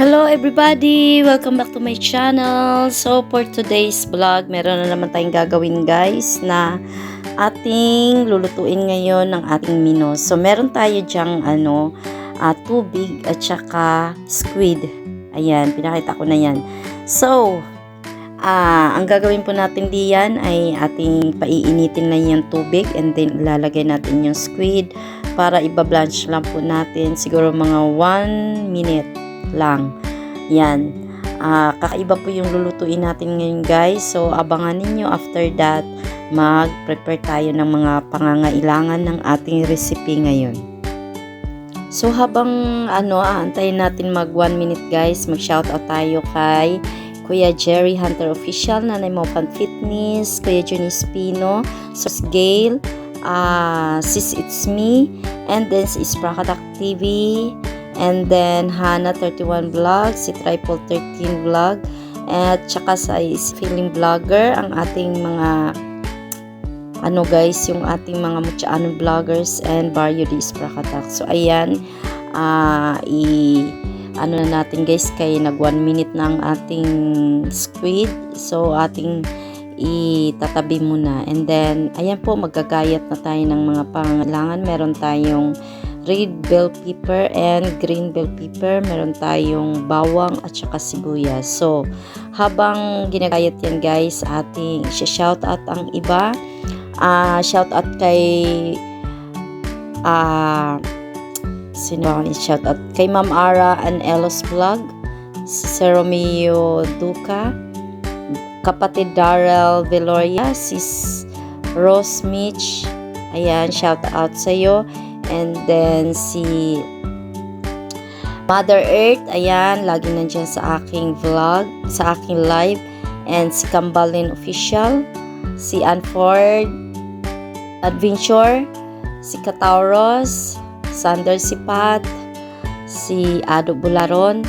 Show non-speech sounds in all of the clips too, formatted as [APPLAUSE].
Hello everybody! Welcome back to my channel. So for today's vlog, meron na naman tayong gagawin guys na ating lulutuin ngayon ng ating mino. So meron tayo dyang ano, ah, tubig at saka squid. Ayan, pinakita ko na yan. So, ah, ang gagawin po natin diyan ay ating paiinitin na yung tubig and then ilalagay natin yung squid para iba-blanch lang po natin siguro mga 1 minute lang. Yan. Ah, kakaiba po yung lulutuin natin ngayon guys. So, abangan ninyo after that, mag-prepare tayo ng mga pangangailangan ng ating recipe ngayon. So, habang ano, aantayin natin mag 1 minute guys, mag-shoutout tayo kay Kuya Jerry Hunter Official, Nanay Mopan Fitness, Kuya Johnny Spino, Sos Gail, ah Sis It's Me, and then si Sprakatak TV, and then Hana 31 Vlog, si Triple 13 Vlog, at saka sa Feeling Vlogger, ang ating mga ano guys, yung ating mga Mutyaano vloggers and Barrio de Sprakatak. So ayan, ah i ano na natin guys, kay nag 1 minute na ang ating squid. So ating itatabi muna. And then, ayan po, magagayat na tayo ng mga pangailangan. Meron tayong red bell pepper and green bell pepper. Meron tayong bawang at saka sibuyas. So, habang ginagayat yan guys, ating shout out ang iba. Ah, shout out kay ah sino ako shout out kay Ma'am Ara and Elos Vlog, si Romeo Duca, kapatid Darrell Veloria, sis Rose Mitch, ayan, shout out sa iyo. And then si Mother Earth, ayan, lagi nandiyan sa aking vlog, sa aking live. And si Kambalin Official, si Anford Adventure, si Katauros, Sander Sipat, si Ado Bularon,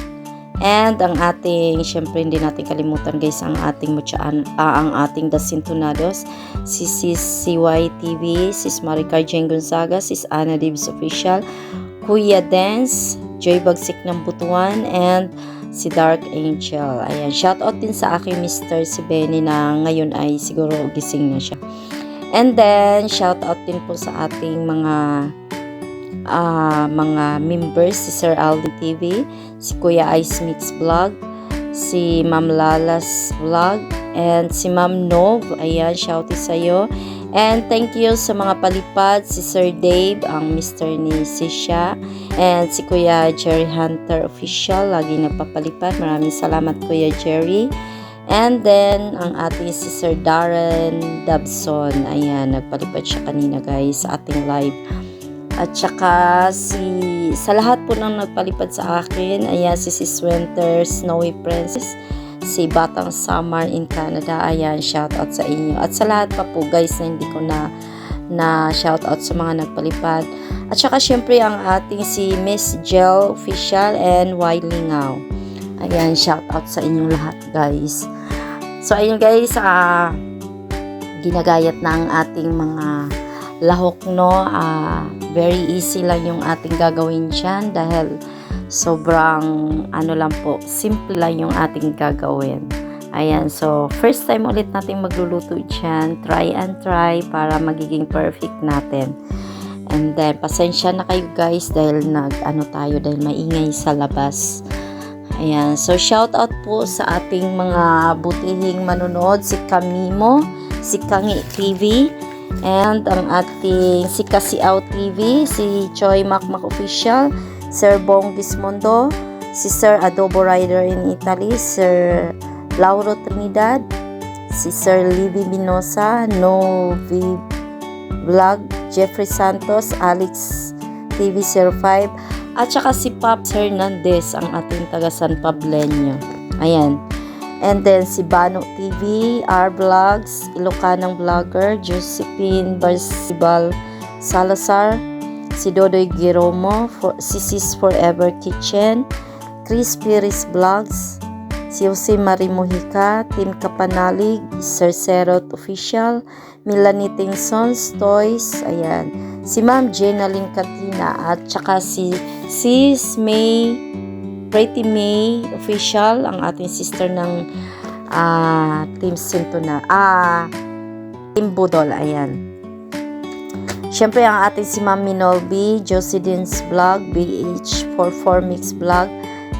and ang ating, syempre hindi natin kalimutan guys, ang ating mutsaan, ah, ang ating Dasintonados, si Sis CY TV, Sis Maricar Jane Gonzaga, Sis Ana Dibs Official, Kuya Dance, Joy Bagsik ng Butuan, and si Dark Angel. Ayan, shoutout din sa aking Mr. si Benny na ngayon ay siguro gising na siya. And then, shoutout din po sa ating mga ah, mga members, si Sir Alvin TV, si Kuya Ice Mix Vlog, si Ma'am Lalas Vlog, and si Ma'am Nov. Ayan, shoutout sa iyo. And thank you sa mga palipad, si Sir Dave, ang Mr. ni Sisha, and si Kuya Jerry Hunter Official, lagi nagpapalipad. Maraming salamat Kuya Jerry. And then, ang ating si Sir Darren Dabson. Ayan, nagpalipad siya kanina guys sa ating live. At saka si sa lahat po ng nagpalipad sa akin, ayan si Sis Winter, Snowy Princess, si Batang Summer in Canada, ayan shout out sa inyo. At sa lahat pa po guys na hindi ko na na shout out sa mga nagpalipad. At saka syempre ang ating si Miss Jel Official and Wiley Ngao. Ayan, shout out sa inyong lahat guys. So ayun guys, ah ginagayat na ang ating mga lahok no. Ah, very easy lang yung ating gagawin dyan dahil sobrang ano lang po, simple lang yung ating gagawin. Ayan, so first time ulit natin magluluto dyan. Try and try para magiging perfect natin. And then, pasensya na kayo guys dahil nag ano tayo dahil maingay sa labas. Ayan, so shout out po sa ating mga butihing manonood, si Kamimo, si Kangi TV, and ang ating si Kasiaw TV, si Choi Makmak Official, Sir Bong Gismondo, si Sir Adobo Rider in Italy, Sir Lauro Trinidad, si Sir Livy Binosa, Novi Vlog, Jeffrey Santos, Alex TV05, at saka si Pops Hernandez, ang ating taga San Pableño. Ayan. And then si Bano TV, R Vlogs, Ilocanang Vlogger, Josephine Barsibal Salazar, si Dodoy Giromo, for, si Sis Forever Kitchen, Chris Piris Vlogs, si Jose Marie Mojica, Team Kapanalig, Sir Serot Official, Melanie Tingsons, Toys, ayan, si Ma'am Jenaline Katina, at saka si Sis May Pretty May official, ang ating sister ng ah, Team Sintona. Ah, Team Budol, ayan. Siyempre, ang ating si Ma'am Minolby, Josie Dins Vlog, BH44 Mix Vlog,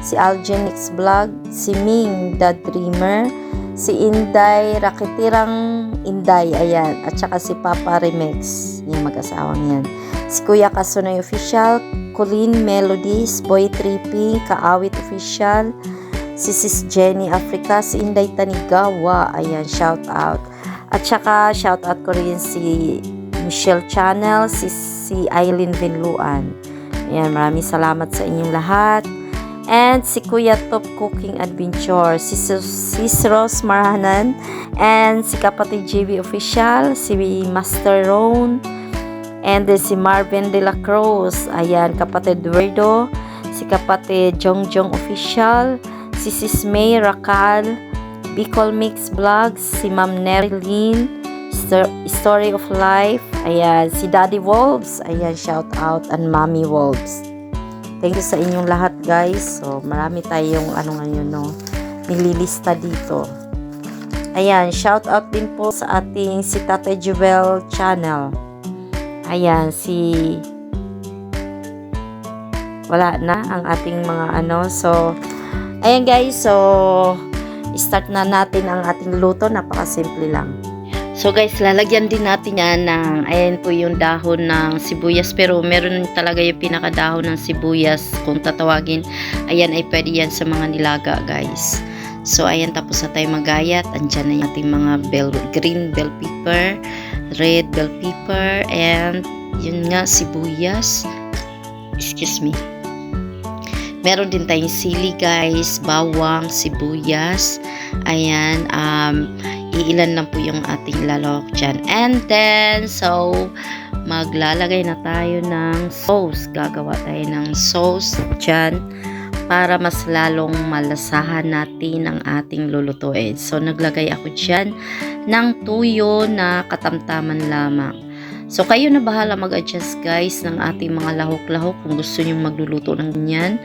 si Algenix Vlog, si Ming The Dreamer, si Inday, Rakitirang Inday, ayan, at saka si Papa Remix, yung mag-asawang yan. Si Kuya Kasunoy Official, Colleen Melodies, Boy Trippy, Kaawit Official, si Sis Jenny Africa, si Inday Tanigawa, ayan, shout out. At saka, shout out ko rin si Michelle Channel, si, si Eileen Vinluan. Ayan, maraming salamat sa inyong lahat. And si Kuya Top Cooking Adventure, si Sis Rose Marahanan, and si kapatid JB Official, si Master Ron, and then si Marvin De La Cruz, ayan, kapatid Duerdo, si kapatid Jongjong Official, si Sis May Rakal, Bicol Mix Vlogs, si Ma'am Nerilyn, Stor- Story of Life, ayan, si Daddy Wolves, ayan, shout out, and Mommy Wolves. Thank you sa inyong lahat, guys. So, marami tayong, ano ngayon, no, nililista dito. Ayan, shout out din po sa ating si Tate Jewel channel. Ayan, si wala na ang ating mga ano. So, ayan guys, so start na natin ang ating luto. Napaka-simple lang. So guys, lalagyan din natin yan ng, ayan po yung dahon ng sibuyas. Pero meron talaga yung pinakadahon ng sibuyas. Kung tatawagin, ayan ay pwede yan sa mga nilaga guys. So ayan, tapos na tayo magayat. Andyan na yung ating mga bell, green bell pepper, red bell pepper, and yun nga, sibuyas. Excuse me. Meron din tayong sili guys, bawang, sibuyas. Ayan, um, iilan lang po yung ating lalawak dyan. And then, so, maglalagay na tayo ng sauce. Gagawa tayo ng sauce dyan para mas lalong malasahan natin ang ating lulutuin. So, naglagay ako dyan ng tuyo na katamtaman lamang. So, kayo na bahala mag-adjust guys ng ating mga lahok-lahok kung gusto nyo magluluto ng ganyan.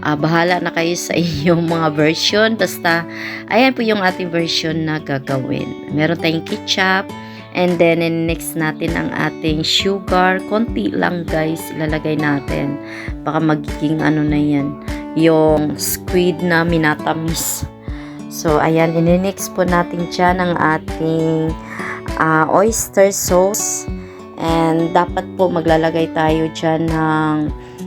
Ah, bahala na kayo sa [LAUGHS] inyong mga version. Basta, ayan po yung ating version na gagawin. Meron tayong ketchup. And then, next natin ang ating sugar. Konti lang guys, ilalagay natin. Baka magiging ano na yan. Yung squid na minatamis. So, ayan, ininix po natin dyan ang ating ah, oyster sauce. And dapat po maglalagay tayo dyan ng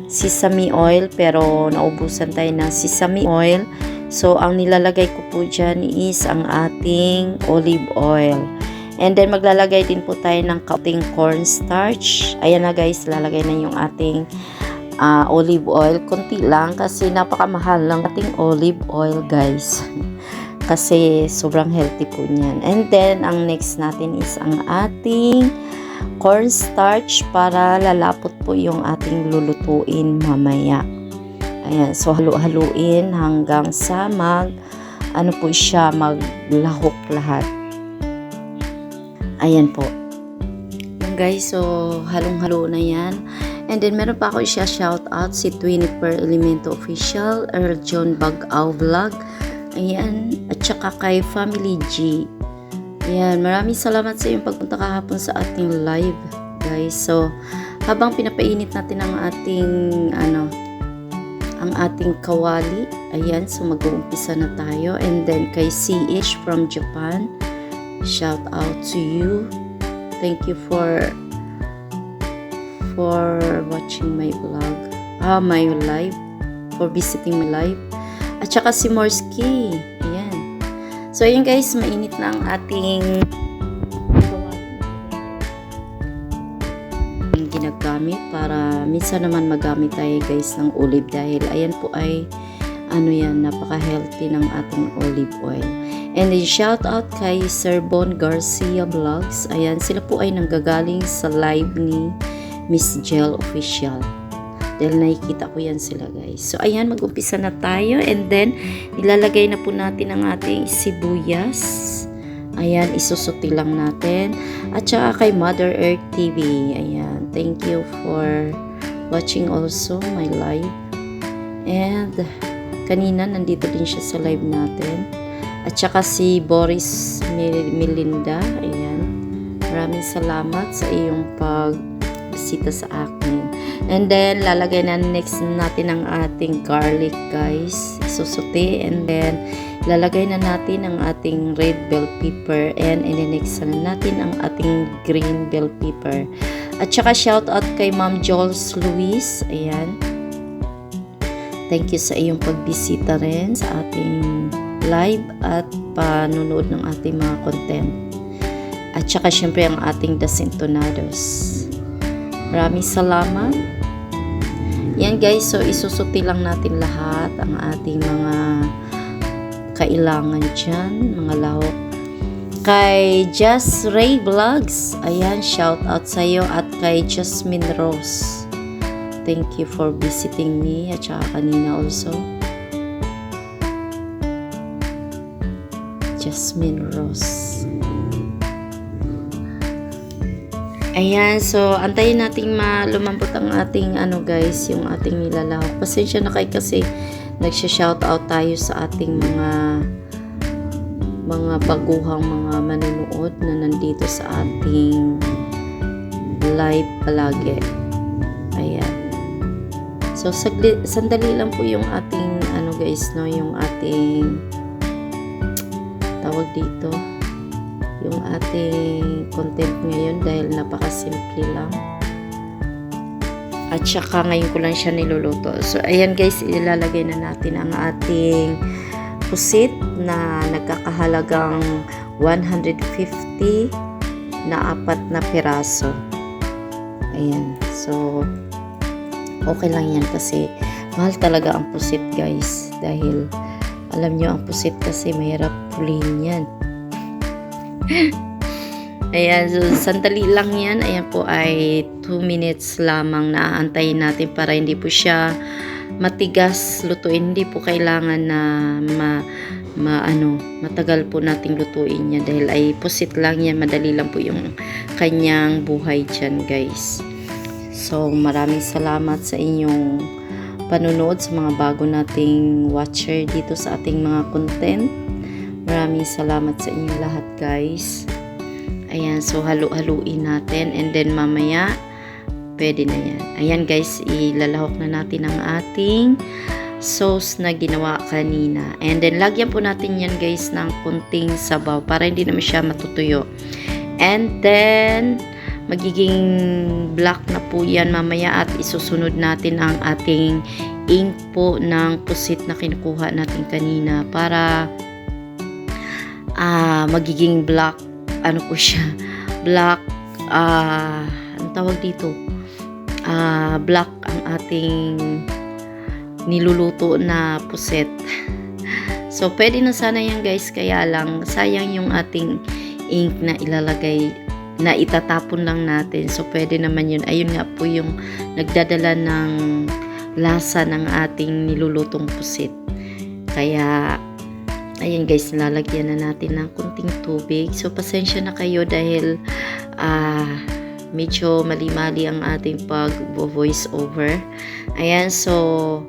sesame oil pero naubusan tayo ng sesame oil. So, ang nilalagay ko po dyan is ang ating olive oil. And then, maglalagay din po tayo ng kaunting cornstarch. Ayan na guys, lalagay na yung ating ah, olive oil. Kunti lang kasi napakamahal lang ating olive oil guys. [LAUGHS] kasi sobrang healthy po niyan. And then, ang next natin is ang ating cornstarch para lalapot po yung ating lulutuin mamaya. Ayan, so halu-haluin hanggang sa mag ano po siya, maglahok lahat. Ayan po. Guys, so halong-halo na yan. And then meron pa ako siya shout out si Twinny Per Elemento Official, Earl John Bagaw Vlog. Ayan, at saka kay Family G. Ayan, maraming salamat sa iyong pagpunta kahapon sa ating live, guys. So, habang pinapainit natin ang ating, ano, ang ating kawali, ayan, so mag-uumpisa na tayo. And then, kay CH from Japan, shout out to you. Thank you for for watching my vlog, ah, my live, for visiting my live. At saka si Morski, ayan. So, ayun guys, mainit na ang ating ginagamit para minsan naman magamit tayo guys ng olive dahil ayan po ay ano yan, napaka-healthy ng ating olive oil. And then shout out kay Sir Bon Garcia Vlogs. Ayan, sila po ay nanggagaling sa live ni Miss Gel Official. Dahil nakikita ko yan sila guys. So ayan, mag-umpisa na tayo. And then, ilalagay na po natin ang ating sibuyas. Ayan, isusuti lang natin. At saka kay Mother Earth TV. Ayan, thank you for watching also my live. And kanina nandito din siya sa live natin. At saka si Boris Melinda, ayan. Maraming salamat sa iyong pagbisita sa akin. And then, lalagay na next natin ang ating garlic, guys. Isusuti. And then, lalagay na natin ang ating red bell pepper. And in-next na natin ang ating green bell pepper. At saka, shout out kay Ma'am Jules Luis. Ayan. Thank you sa iyong pagbisita rin sa ating live at panunood ng ating mga content. At saka syempre ang ating Dasintonados. Maraming salamat. Yan guys, so isusuti lang natin lahat ang ating mga kailangan dyan, mga lahok. Kay Just Ray Vlogs, ayan, shout out sa iyo at kay Jasmine Rose. Thank you for visiting me at saka kanina also. Jasmine Rose. Ayan, so antayin nating malumambot ang ating ano guys, yung ating nilalahok. Pasensya na kayo kasi nagsha-shoutout tayo sa ating mga mga baguhang mga manunood na nandito sa ating live palagi. Ayan. So sandali lang po yung ating ano guys no, yung ating tawag dito yung ating content ngayon dahil napakasimple lang. At saka ngayon ko lang siya niluluto. So, ayan guys, ilalagay na natin ang ating pusit na nagkakahalagang 150 na apat na piraso. Ayan. So, okay lang yan kasi mahal talaga ang pusit guys. Dahil alam nyo ang pusit kasi mahirap pulihin yan. [LAUGHS] Ayan, so sandali lang yan. Ayan po ay 2 minutes lamang na aantayin natin para hindi po siya matigas lutuin. Hindi po kailangan na ma, ma ano, matagal po nating lutuin niya dahil ay pusit lang yan. Madali lang po yung kanyang buhay dyan guys. So maraming salamat sa inyong panunood sa mga bago nating watcher dito sa ating mga content. Maraming salamat sa inyo lahat guys. Ayan, so halu-haluin natin and then mamaya pwede na yan. Ayan guys, ilalahok na natin ang ating sauce na ginawa kanina. And then lagyan po natin yan guys ng kunting sabaw para hindi naman siya matutuyo. And then magiging black na po yan mamaya at isusunod natin ang ating ink po ng pusit na kinukuha natin kanina para ah magiging black ano po siya [LAUGHS] black ah ang tawag dito? Ah black ang ating niluluto na puset. [LAUGHS] So pwede na sana yan guys. Kaya lang sayang yung ating ink na ilalagay na itatapon lang natin. So pwede naman yun. Ayun nga po yung nagdadala ng lasa ng ating nilulutong pusit kaya Ayan guys, lalagyan na natin ng kunting tubig. So, pasensya na kayo dahil ah, medyo mali-mali ang ating pag-voice over. Ayan, so,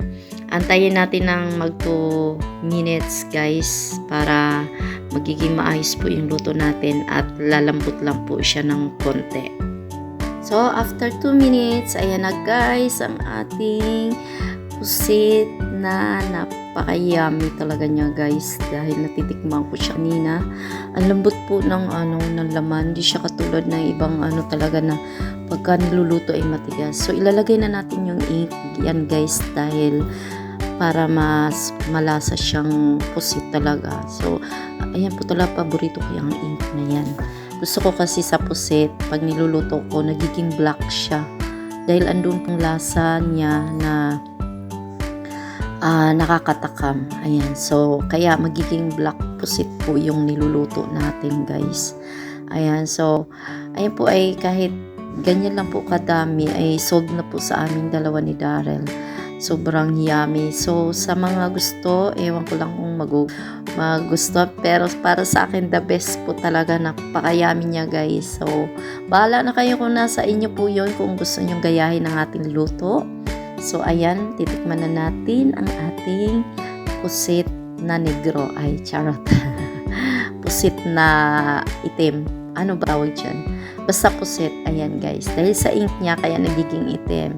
antayin natin ng mag 2 minutes guys para magiging maayos po yung luto natin at lalambot lang po siya ng konti. So, after 2 minutes, ayan na guys, ang ating pusit na napaka-yummy talaga niya guys dahil natitikman ko siya kanina. Ang lambot po ng ano ng laman, hindi siya katulad ng ibang ano talaga na pagka niluluto ay matigas. So ilalagay na natin yung ink yan guys dahil para mas malasa siyang pusit talaga. So ayan po talaga paborito ko yung ink na yan. Gusto ko kasi sa pusit, pag niluluto ko, nagiging black siya. Dahil andun pong lasa niya na ah, nakakatakam. Ayan. So, kaya magiging black pusit po yung niluluto natin, guys. Ayan. So, ayan po ay kahit ganyan lang po kadami ay sold na po sa aming dalawa ni Darrell. Sobrang yummy. So, sa mga gusto, ewan ko lang kung mag magusto. Pero para sa akin, the best po talaga. Napakayami niya, guys. So, bahala na kayo kung nasa inyo po yon kung gusto nyong gayahin ang ating luto. So, ayan, titikman na natin ang ating pusit na negro. Ay, charot. [LAUGHS] pusit na itim. Ano ba tawag dyan? Basta pusit. Ayan guys. Dahil sa ink niya, kaya nagiging itim.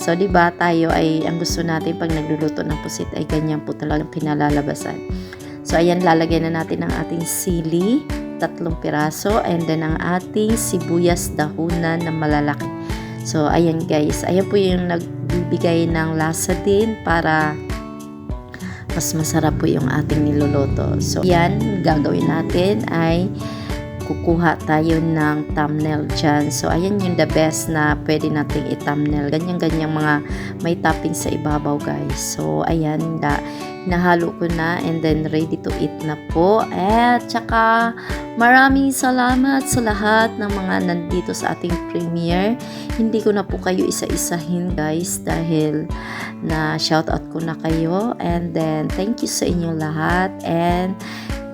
So, di ba tayo ay, ang gusto natin pag nagluluto ng pusit ay ganyan po talagang pinalalabasan. So, ayan, lalagyan na natin ang ating sili, tatlong piraso, and then ang ating sibuyas dahunan na malalaki. So, ayan guys, ayan po yung nagbibigay ng lasa din para mas masarap po yung ating niluluto. So, yan, gagawin natin ay kukuha tayo ng thumbnail dyan. So, ayan yung the best na pwede nating i-thumbnail. Ganyan-ganyang mga may topping sa ibabaw, guys. So, ayan, da, nahalo ko na and then ready to eat na po. At saka, maraming salamat sa lahat ng mga nandito sa ating premiere. Hindi ko na po kayo isa-isahin, guys, dahil na shoutout ko na kayo. And then, thank you sa inyong lahat. And,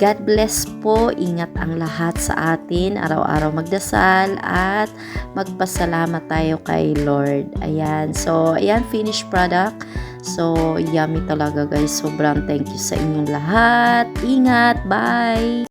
God bless po. Ingat ang lahat sa atin. Araw-araw magdasal at magpasalamat tayo kay Lord. Ayan. So, ayan, finished product. So, yummy talaga guys. Sobrang thank you sa inyong lahat. Ingat. Bye!